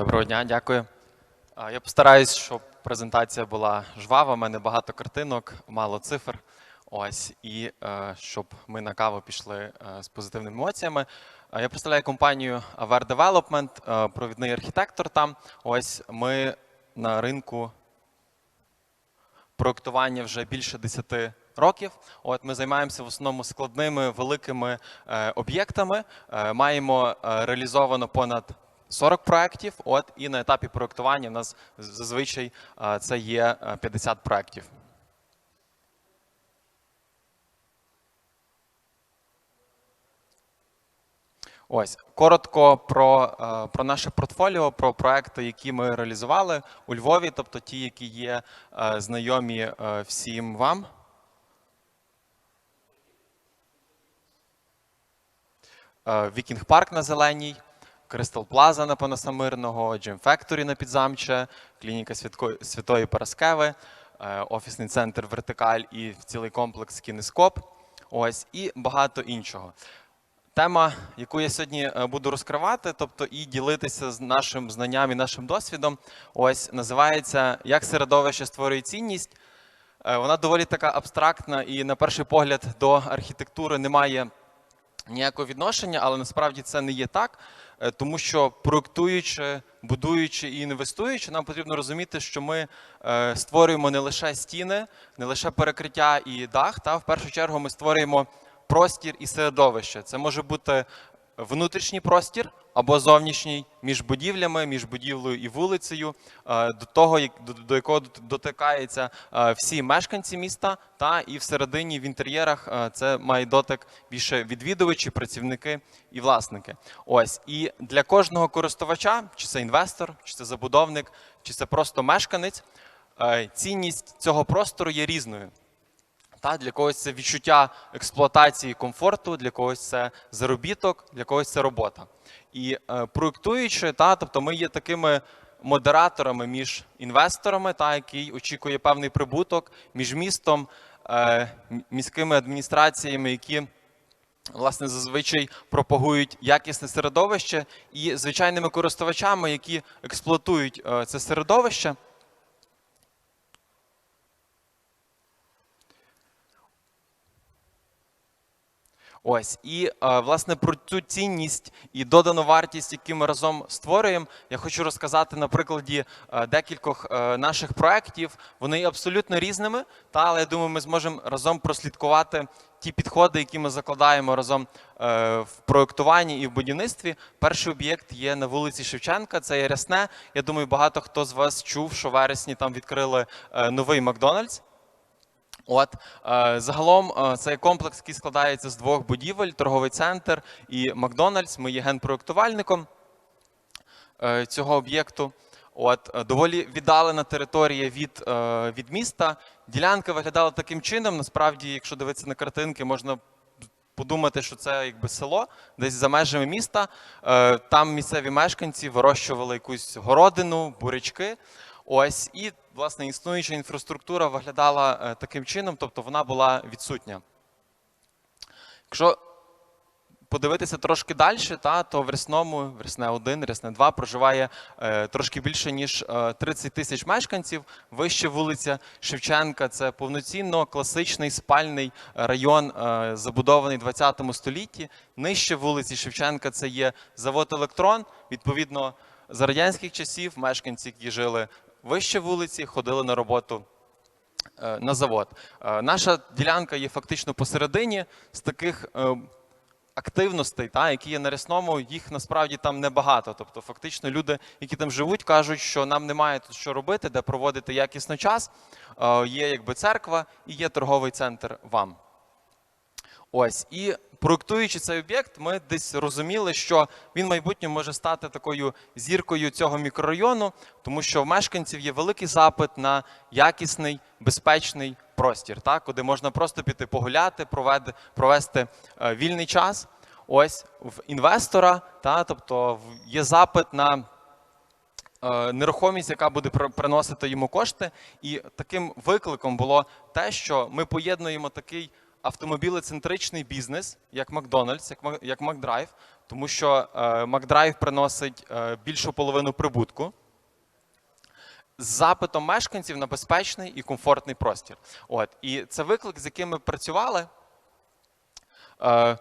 Доброго дня, дякую. Я постараюсь, щоб презентація була жвава. У мене багато картинок, мало цифр. Ось, і е, щоб ми на каву пішли е, з позитивними емоціями. Я представляю компанію Aver Development, е, провідний архітектор там. Ось ми на ринку проєктування вже більше 10 років. От ми займаємося в основному складними великими об'єктами. Маємо реалізовано понад 40 проєктів. От і на етапі проєктування у нас зазвичай е, це є е, 50 проєктів. Ось коротко про, е, про наше портфоліо, про проекти, які ми реалізували у Львові, тобто ті, які є е, знайомі е, всім вам. Вікінг Парк на Зеленій, Кристал Плаза на Панасамирного, Джим Factory на Підзамче, клініка Святої Параскеви, е, офісний центр Вертикаль і цілий комплекс Кінескоп. Ось і багато іншого. Тема, яку я сьогодні е, буду розкривати, тобто і ділитися з нашим знанням і нашим досвідом, ось називається Як середовище створює цінність. Е, Вона доволі така абстрактна і, на перший погляд, до архітектури немає ніякого відношення, але насправді це не є так, е, тому що проектуючи, будуючи і інвестуючи, нам потрібно розуміти, що ми е, створюємо не лише стіни, не лише перекриття і дах. Та в першу чергу ми створюємо простір і середовище. Це може бути внутрішній простір або зовнішній між будівлями, між будівлею і вулицею, е, до того, до, якого дотикаються е, всі мешканці міста, та і всередині в інтер'єрах е, це має дотик більше відвідувачі, працівники і власники. Ось і для кожного користувача, чи це інвестор, чи це забудовник, чи це просто мешканець, цінність цього простору є різною. Та для когось це відчуття експлуатації комфорту, для когось це заробіток, для когось це робота. І е, проєктуючи, та, тобто ми є такими модераторами між інвесторами, та, який очікує певний прибуток, між містом, е, міськими адміністраціями, які власне зазвичай пропагують якісне середовище, і звичайними користувачами, які експлуатують е, це середовище. Ось і е, власне про цю цінність і додану вартість, які ми разом створюємо, я хочу розказати на прикладі е, декількох е, наших проєктів. Вони є абсолютно різними, та але я думаю, ми зможемо разом прослідкувати ті підходи, які ми закладаємо разом в проєктуванні і в будівництві. Перший об'єкт є на вулиці Шевченка. Це є Рясне. Я думаю, багато хто з вас чув, що в вересні там відкрили новий Макдональдс. От е, загалом е, цей комплекс, який складається з двох будівель: торговий центр і Макдональдс. Ми є генпроектувальником е, цього об'єкту. От доволі віддалена територія від, від міста. Ділянка виглядала таким чином. Насправді, якщо дивитися на картинки, можна подумати, що це якби село, десь за межами міста. Там місцеві мешканці вирощували якусь городину, бурячки. Ось і власне існуюча інфраструктура виглядала е, таким чином, тобто вона була відсутня. Якщо подивитися трошки далі, та, то в Рясному, в Рясне 1, Рясне 2 проживає е, трошки більше, ніж е, 30 тисяч мешканців. Вище вулиця Шевченка це повноцінно класичний спальний район, е, забудований в 20 столітті. Нижче вулиці Шевченка це є завод Електрон. Відповідно, за радянських часів мешканці, які жили вище вулиці, ходили на роботу е, на завод. Е, Наша ділянка є фактично посередині з таких е, активностей, та, які є на рясному, їх насправді там небагато. Тобто, фактично, люди, які там живуть, кажуть, що нам немає тут що робити, де проводити якісно час. Є якби церква і є торговий центр вам. Ось і проектуючи цей об'єкт, ми десь розуміли, що він в може стати такою зіркою цього мікрорайону, тому що в мешканців є великий запит на якісний, безпечний простір, так, куди можна просто піти погуляти, проведи, провести е, вільний час. Ось в інвестора, та, тобто є запит на е, нерухомість, яка буде приносити йому кошти. І таким викликом було те, що ми поєднуємо такий автомобілецентричний бізнес, як Макдональдс, як, Макдрайв, тому що е, Макдрайв приносить е, більшу половину прибутку з запитом мешканців на безпечний і комфортний простір. От. І це виклик, з яким ми працювали. Е,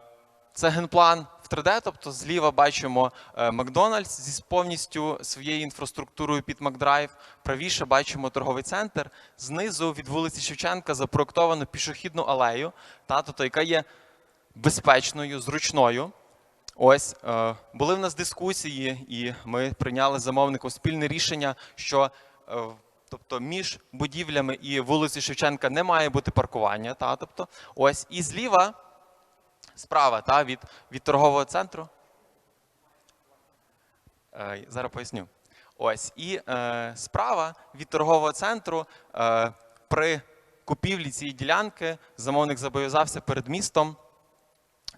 Це генплан 3D, тобто зліва бачимо е, Макдональдс зі повністю своєю інфраструктурою під Макдрайв. Правіше бачимо торговий центр. Знизу від вулиці Шевченка запроектовано пішохідну алею, та, тобто, яка є безпечною, зручною. Ось е, були в нас дискусії, і ми прийняли з замовником спільне рішення, що е, тобто між будівлями і вулиці Шевченка не має бути паркування. Та, тобто, ось і зліва, справа та, від, від торгового центру. Е, зараз поясню. Ось і е, справа від торгового центру е, при купівлі цієї ділянки замовник зобов'язався перед містом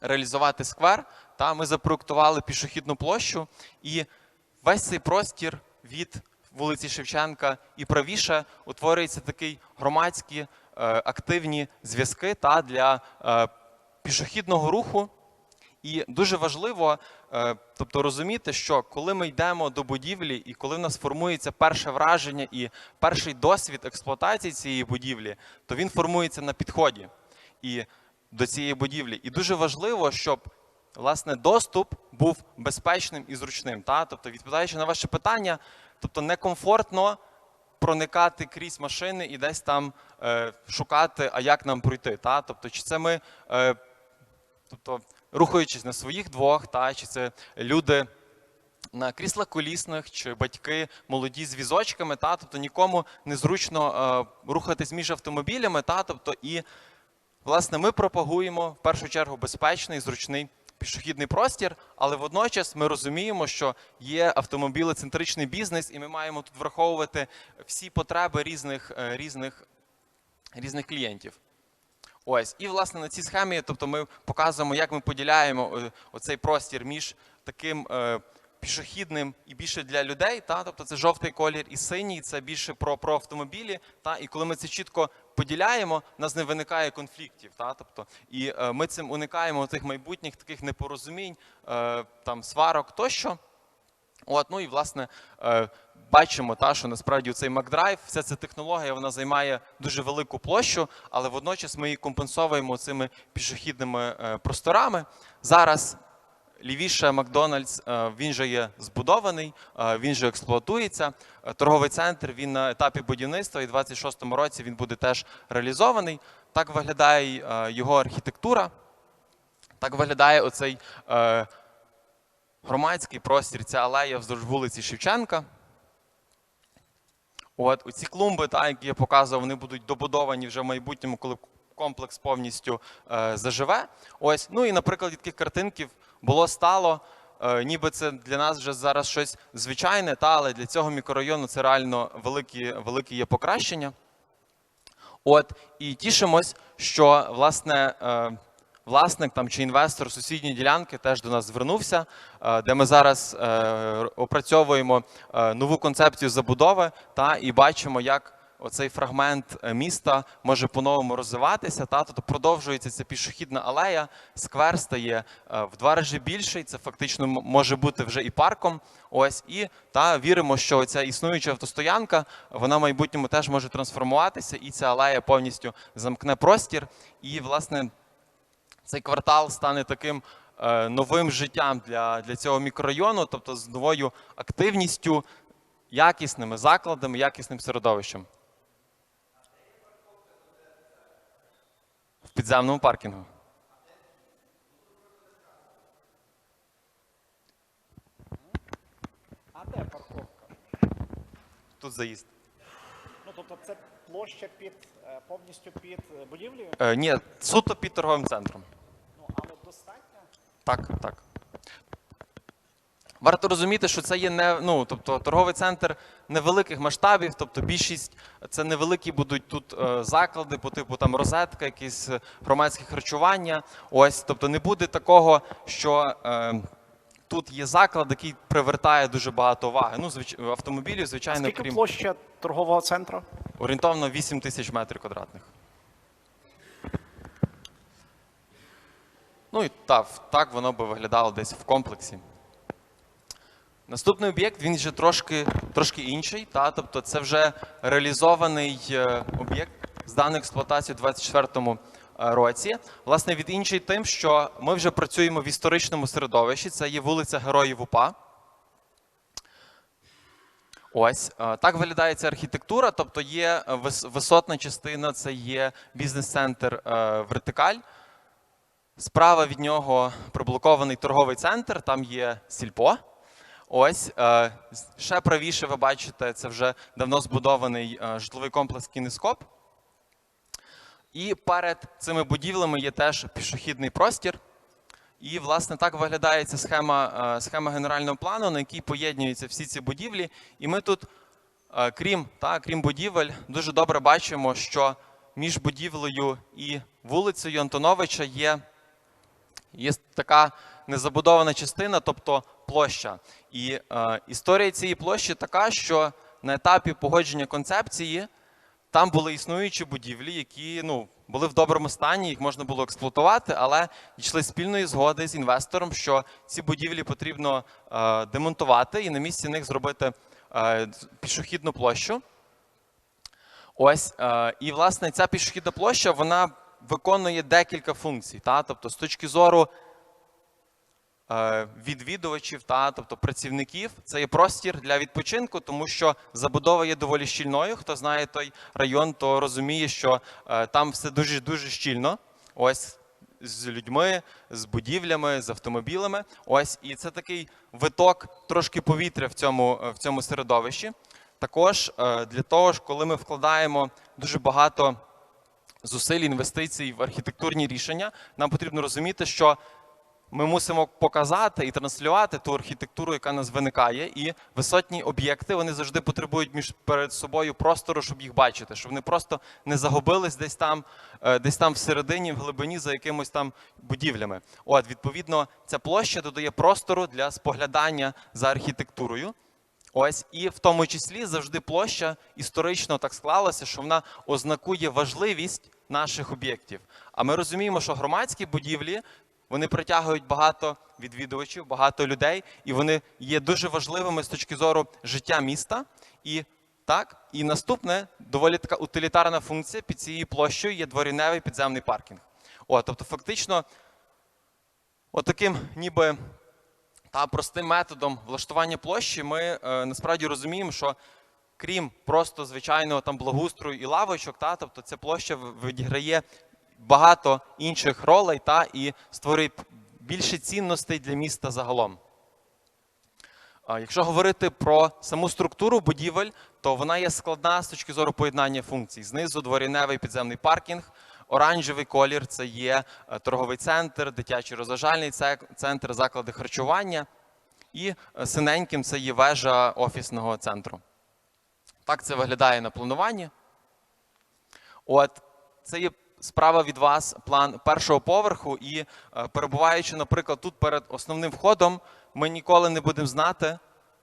реалізувати сквер. Та ми запроектували пішохідну площу, і весь цей простір від вулиці Шевченка і правіше утворюється такий громадські е, активні зв'язки та для е, пішохідного руху. І дуже важливо, е, тобто розуміти, що коли ми йдемо до будівлі, і коли в нас формується перше враження і перший досвід експлуатації цієї будівлі, то він формується на підході і до цієї будівлі. І дуже важливо, щоб власне доступ був безпечним і зручним. Та? Тобто, відповідаючи на ваше питання, тобто некомфортно проникати крізь машини і десь там е, шукати, а як нам пройти. Та? Тобто, чи це ми. Е, Тобто, рухаючись на своїх двох, та, чи це люди на кріслах колісних, чи батьки молоді з візочками, та, тобто нікому незручно е, рухатись між автомобілями, та, тобто, і власне ми пропагуємо в першу чергу безпечний, зручний пішохідний простір, але водночас ми розуміємо, що є автомобілецентричний бізнес, і ми маємо тут враховувати всі потреби різних, е, різних, різних клієнтів. Ось, і власне на цій схемі, тобто ми показуємо, як ми поділяємо е, оцей простір між таким е, пішохідним і більше для людей. Та? Тобто це жовтий колір і синій, це більше про, про автомобілі. Та? І коли ми це чітко поділяємо, у нас не виникає конфліктів. Та? Тобто, і е, ми цим уникаємо тих майбутніх таких непорозумінь, там, сварок тощо. От, ну і власне е, бачимо, та, що насправді цей MacDrive, вся ця технологія вона займає дуже велику площу, але водночас ми її компенсовуємо цими пішохідними е, просторами. Зараз лівіше Макдональдс, е, він же є збудований, він же експлуатується. Торговий центр він на етапі будівництва, і в 26-му році він буде теж реалізований. Так виглядає його архітектура. Так виглядає оцей е, громадський простір, ця алея вздовж вулиці Шевченка. От оці клумби, та, які я показував, вони будуть добудовані вже в майбутньому, коли комплекс повністю е, заживе. Ось, ну і наприклад, таких картинків було стало. Е, ніби це для нас вже зараз щось звичайне, та, але для цього мікрорайону це реально великі, великі є покращення. От, і тішимось, що власне. Е, власник там чи інвестор сусідньої ділянки теж до нас звернувся, е, де ми зараз е, опрацьовуємо е, нову концепцію забудови та і бачимо, як оцей фрагмент міста може по-новому розвиватися. Та тобто продовжується ця пішохідна алея, сквер стає в два рази більший. Це фактично може бути вже і парком. Ось і та віримо, що ця існуюча автостоянка вона в майбутньому теж може трансформуватися, і ця алея повністю замкне простір. І власне цей квартал стане таким е, новим життям для, для цього мікрорайону, тобто з новою активністю, якісними закладами, якісним середовищем. В підземному паркінгу. А де парковка? Тут заїзд. Ну тобто це площа під е, повністю під е, будівлею? Е, ні, суто під торговим центром. Так, так. Варто розуміти, що це є не ну, тобто торговий центр невеликих масштабів, тобто більшість це невеликі будуть тут е, заклади по типу там розетка, якісь е, громадське харчування. Ось, тобто не буде такого, що е, тут є заклад, який привертає дуже багато уваги. Ну, звич... автомобілів, звичайно, Скільки крім площа торгового центру? орієнтовно 8 тисяч метрів квадратних. Ну і та, так воно би виглядало десь в комплексі. Наступний об'єкт він вже трошки, трошки інший. Та, тобто це вже реалізований е, об'єкт з даною експлуатацією у 2024 році. Власне, від інший тим, що ми вже працюємо в історичному середовищі. Це є вулиця Героїв УПА. Ось е, так виглядає ця архітектура. Тобто є е, висотна частина, це є бізнес-центр е, вертикаль. Справа від нього приблокований торговий центр, там є сільпо. Ось е, ще правіше ви бачите, це вже давно збудований е, житловий комплекс Кінескоп. І перед цими будівлями є теж пішохідний простір. І, власне, так виглядає ця схема, е, схема генерального плану, на якій поєднуються всі ці будівлі. І ми тут, крім, та, крім будівель, дуже добре бачимо, що між будівлею і вулицею Антоновича є, є така незабудована частина, тобто площа. І е, історія цієї площі така, що на етапі погодження концепції там були існуючі будівлі, які ну, були в доброму стані, їх можна було експлуатувати, але йшли спільної згоди з інвестором, що ці будівлі потрібно е, демонтувати і на місці них зробити е, пішохідну площу. Ось, е, і власне ця пішохідна площа вона виконує декілька функцій. Та? Тобто, з точки зору е, відвідувачів, та, тобто працівників, це є простір для відпочинку, тому що забудова є доволі щільною. Хто знає той район, то розуміє, що е, там все дуже дуже щільно. Ось з людьми, з будівлями, з автомобілями. Ось, і це такий виток трошки повітря в цьому, е, в цьому середовищі. Також е, для того коли ми вкладаємо дуже багато зусиль інвестицій в архітектурні рішення, нам потрібно розуміти, що ми мусимо показати і транслювати ту архітектуру, яка нас виникає, і висотні об'єкти вони завжди потребують між перед собою простору, щоб їх бачити, щоб вони просто не загубились десь там, е, десь там всередині, в глибині за якимось там будівлями. От, відповідно, ця площа додає простору для споглядання за архітектурою. Ось і в тому числі завжди площа історично так склалася, що вона ознакує важливість наших об'єктів. А ми розуміємо, що громадські будівлі вони притягують багато відвідувачів, багато людей, і вони є дуже важливими з точки зору життя міста. І так, і наступне доволі така утилітарна функція під цією площею є дворівневий підземний паркінг. О, тобто, фактично, отаким ніби та простим методом влаштування площі ми е, насправді розуміємо, що крім просто звичайного там благоустрою і лавочок, та, тобто ця площа відіграє багато інших ролей та, і створює більше цінностей для міста загалом. Якщо говорити про саму структуру будівель, то вона є складна з точки зору поєднання функцій. Знизу дворівневий підземний паркінг, оранжевий колір це є е, торговий центр, дитячий розважальний центр, заклади харчування. І е, синеньким це є вежа офісного центру. Так це виглядає на плануванні. От це є справа від вас, план першого поверху, і е, перебуваючи, наприклад, тут перед основним входом, ми ніколи не будемо знати,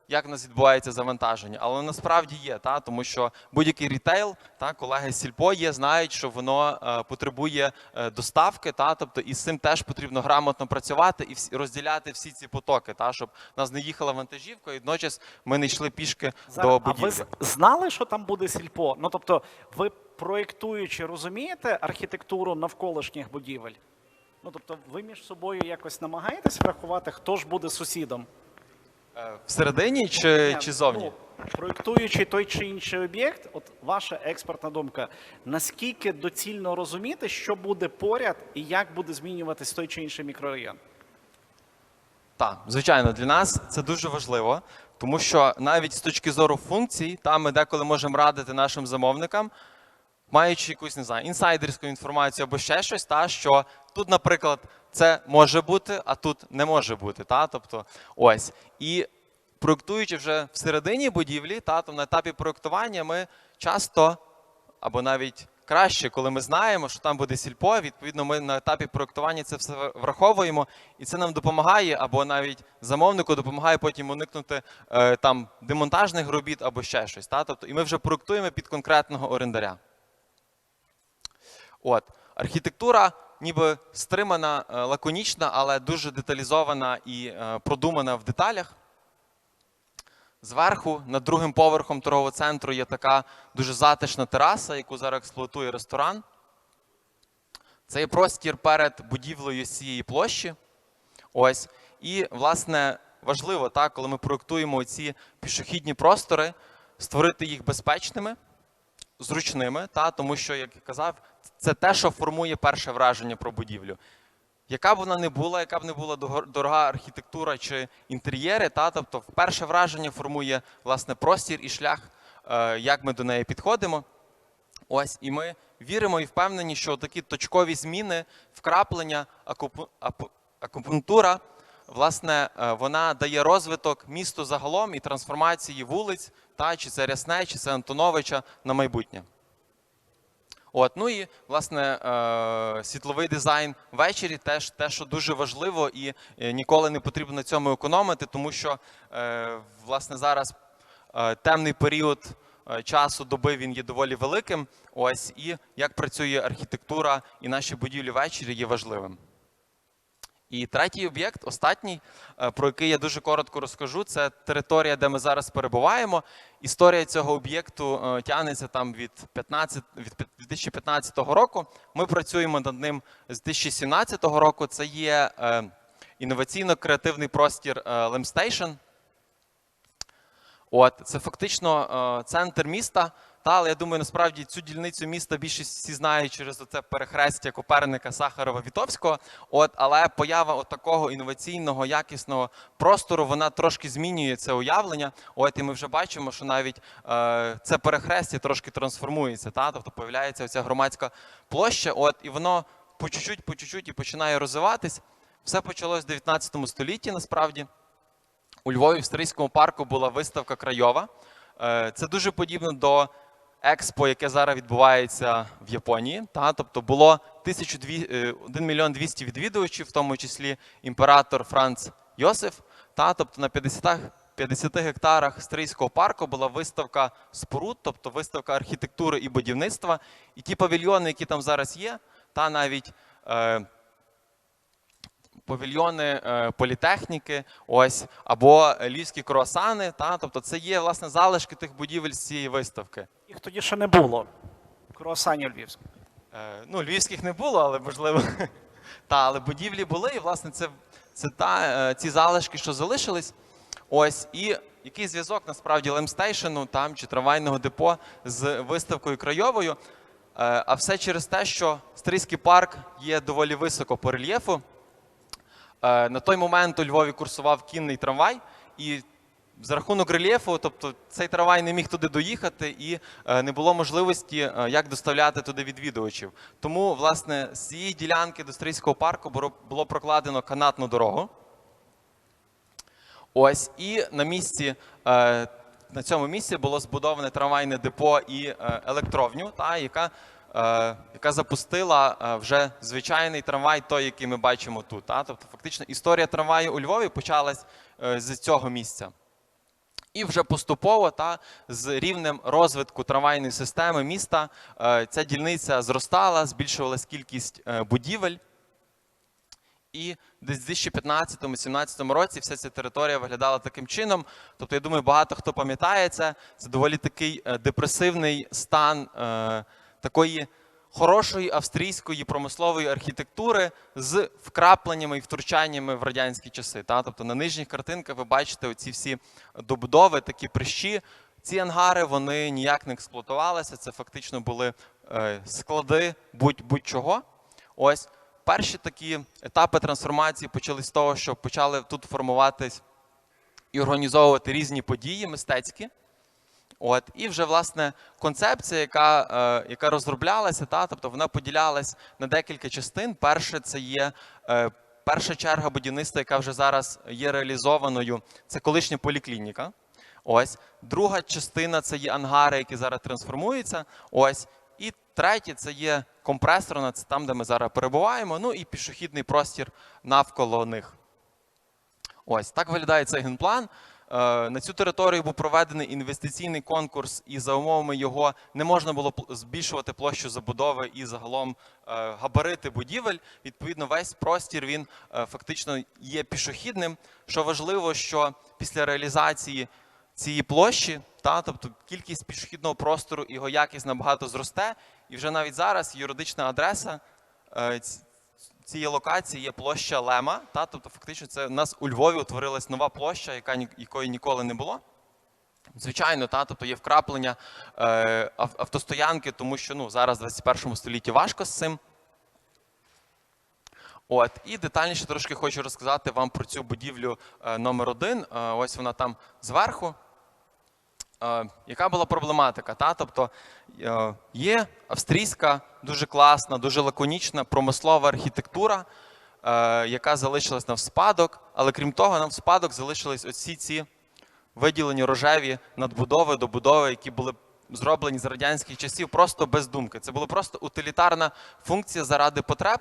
як в нас відбувається завантаження. Але насправді є, та, тому що будь-який рітейл, та, колеги з Сільпо є, знають, що воно е, потребує е, доставки, та, тобто і з цим теж потрібно грамотно працювати і всі, розділяти всі ці потоки, та, щоб в нас не їхала вантажівка, і водночас ми не йшли пішки Зараз, до а будівлі. ви знали, що там буде сільпо? Ну тобто, ви проєктуючи, розумієте архітектуру навколишніх будівель? Ну тобто, ви між собою якось намагаєтесь врахувати, хто ж буде сусідом? Е, Всередині чи, Ні, чи зовні? ну, проєктуючи той чи інший об'єкт, от ваша експертна думка, наскільки доцільно розуміти, що буде поряд і як буде змінюватись той чи інший мікрорайон? Так, звичайно, для нас це дуже важливо, тому що навіть з точки зору функцій, там ми деколи можемо радити нашим замовникам, маючи якусь не знаю, інсайдерську інформацію або ще щось, та що тут, наприклад, це може бути, а тут не може бути. Та? Тобто, ось. І проєктуючи вже всередині будівлі, та, то на етапі проєктування ми часто або навіть краще, коли ми знаємо, що там буде сільпо, відповідно, ми на етапі проєктування це все враховуємо, і це нам допомагає, або навіть замовнику допомагає потім уникнути е, там демонтажних робіт або ще щось. Та? Тобто, і ми вже проєктуємо під конкретного орендаря. От архітектура ніби стримана, е, лаконічна, але дуже деталізована і е, продумана в деталях. Зверху, над другим поверхом торгового центру, є така дуже затишна тераса, яку зараз експлуатує ресторан. Це є простір перед будівлею цієї площі. Ось. І, власне, важливо, так, коли ми проєктуємо ці пішохідні простори, створити їх безпечними, зручними, та, тому що, як я казав, це те, що формує перше враження про будівлю. Яка б вона не була, яка б не була дорога архітектура чи інтер'єри, та, тобто перше враження формує власне простір і шлях, е, як ми до неї підходимо. Ось, і ми віримо і впевнені, що такі точкові зміни, вкраплення, акупу- акупунктура, власне, е, вона дає розвиток місту загалом і трансформації вулиць, та, чи це Рясне, чи це Антоновича на майбутнє. От, ну і власне е, світловий дизайн ввечері теж те, що дуже важливо, і е, ніколи не потрібно на цьому економити, тому що е, власне зараз темний період часу доби він є доволі великим. Ось і як працює архітектура і наші будівлі ввечері є важливим. І третій об'єкт, останній, е, про який я дуже коротко розкажу, це територія, де ми зараз перебуваємо. Історія цього об'єкту е, тягнеться там від 15, від 2015 року. Ми працюємо над ним з 2017 року. Це є е, інноваційно-креативний простір е, От, це фактично центр міста. Та, але я думаю, насправді цю дільницю міста більшість всі знають через це перехрестя Коперника, Сахарова, Вітовського. От, але поява от такого інноваційного, якісного простору, вона трошки змінює це уявлення. От, і ми вже бачимо, що навіть е, це перехрестя трошки трансформується. Та? Тобто появляється оця громадська площа, от, і воно по чуть-чуть, по чуть-чуть і починає розвиватись. Все почалось в 19 столітті, насправді. У Львові в Стрийському парку була виставка Крайова. Е, Це дуже подібно до експо, яке зараз відбувається в Японії. Та? Тобто було 1200, е, 1 мільйон 200 відвідувачів, в тому числі імператор Франц Йосиф. Та? Тобто на 50, 50 гектарах Стрийського парку була виставка споруд, тобто виставка архітектури і будівництва. І ті павільйони, які там зараз є, та навіть е, павільйони е, політехніки, ось або львівські круасани. Та тобто, це є власне залишки тих будівель з цієї виставки. Їх тоді ще не було. Круасанів львівських. Е, ну, львівських не було, але можливо. Та, але будівлі були, і власне це, це та, е, ці залишки, що залишились. Ось, і який зв'язок насправді лемстейшену там чи трамвайного депо з виставкою крайовою. Е, а все через те, що Стрийський парк є доволі високо по рельєфу. Е, На той момент у Львові курсував кінний трамвай, і за рахунок рельєфу, тобто цей трамвай не міг туди доїхати, і е, не було можливості е, як доставляти туди відвідувачів. Тому, власне, з цієї ділянки до Стрийського парку було- прокладено канатну дорогу. Ось і на місці. е, На цьому місці було збудоване трамвайне депо і електровню, та, яка, яка запустила вже звичайний трамвай, той, який ми бачимо тут. Та. Тобто, фактично, історія трамваю у Львові почалась з цього місця. І вже поступово та з рівнем розвитку трамвайної системи міста е, ця дільниця зростала, збільшувалась кількість е, будівель. І десь в 2015-2017 році вся ця територія виглядала таким чином. Тобто, я думаю, багато хто пам'ятає це. Це доволі такий е, депресивний стан такої хорошої австрійської промислової архітектури з вкрапленнями і втручаннями в радянські часи. Та? Тобто на нижніх картинках ви бачите оці всі добудови, такі прищі. Ці ангари вони ніяк не експлуатувалися. Це фактично були е, склади будь- будь-чого. Ось перші такі етапи трансформації почались з того, що почали тут формуватись і організовувати різні події мистецькі. От, і вже власне концепція, яка, е, яка розроблялася, та, тобто вона поділялась на декілька частин. Перше, це є е, перша черга будівництва, яка вже зараз є реалізованою. Це колишня поліклініка. Ось друга частина це є ангари, які зараз трансформуються. Ось і третє це є компресорна, це там, де ми зараз перебуваємо. Ну і пішохідний простір навколо них. Ось так виглядає цей генплан. Е, На цю територію був проведений інвестиційний конкурс, і за умовами його не можна було збільшувати площу забудови і загалом е, габарити будівель. Відповідно, весь простір він е, фактично є пішохідним. Що важливо, що після реалізації цієї площі, та, тобто кількість пішохідного простору його якість набагато зросте. І вже навіть зараз юридична адреса цієї локації є площа Лема. Та, тобто, фактично, це у нас у Львові утворилась нова площа, яка якої ніколи не було. Звичайно, та, тобто є вкраплення е, автостоянки, тому що ну, зараз в 21 столітті важко з цим. От, і детальніше трошки хочу розказати вам про цю будівлю е, номер один. Е, ось вона там зверху. Е, яка була проблематика? Та? Тобто е, є австрійська, дуже класна, дуже лаконічна промислова архітектура, е, яка залишилась нам в спадок, але крім того, нам в спадок залишились оці ці виділені рожеві надбудови, добудови, які були зроблені з радянських часів просто без думки. Це була просто утилітарна функція заради потреб.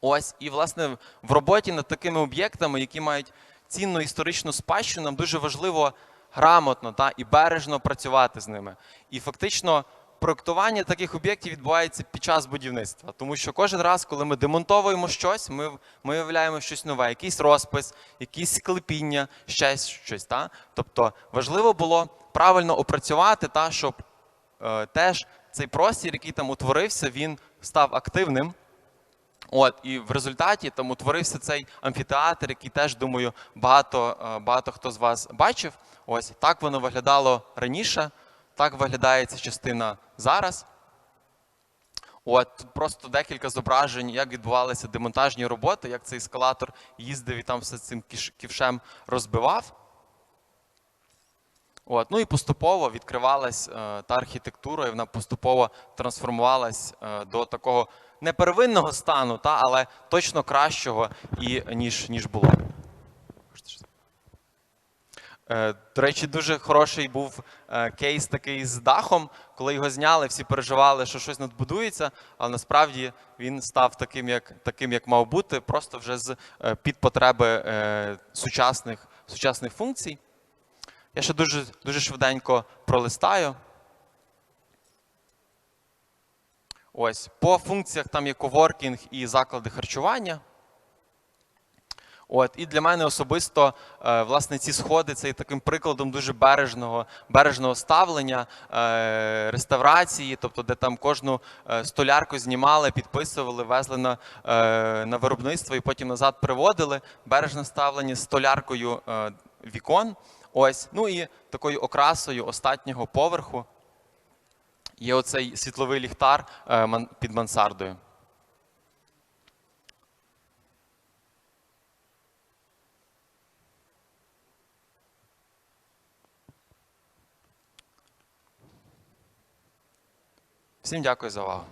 Ось, і власне в роботі над такими об'єктами, які мають цінну історичну спадщину, нам дуже важливо грамотно та і бережно працювати з ними. І фактично проектування таких об'єктів відбувається під час будівництва, тому що кожен раз, коли ми демонтовуємо щось, ми, ми виявляємо щось нове, якийсь розпис, якісь склепіння, ще щось. Та? Тобто важливо було правильно опрацювати, та, щоб е, теж цей простір, який там утворився, він став активним. От і в результаті там утворився цей амфітеатр, який теж думаю багато, е, багато хто з вас бачив. Ось так воно виглядало раніше, так виглядає ця частина зараз. От тут просто декілька зображень, як відбувалися демонтажні роботи, як цей ескалатор їздив і там все цим ківшем розбивав. От, ну і поступово відкривалась е, та архітектура, і вона поступово трансформувалась е, до такого не первинного стану, та, але точно кращого, і, ніж, ніж було. Е, До речі, дуже хороший був е, кейс такий з дахом. Коли його зняли, всі переживали, що щось надбудується, але насправді він став таким, як, таким, як мав бути, просто вже з е, під потреби сучасних, сучасних функцій. Я ще дуже, дуже швиденько пролистаю. Ось, по функціях там є коворкінг і заклади харчування. От, і для мене особисто, е, власне, ці сходи це є таким прикладом дуже бережного, бережного ставлення, е, реставрації, тобто, де там кожну е, столярку знімали, підписували, везли на, на виробництво і потім назад приводили. Бережне ставлення з столяркою вікон. Ось, ну і такою окрасою останнього поверху є оцей світловий ліхтар е, під мансардою. Всім дякую за увагу.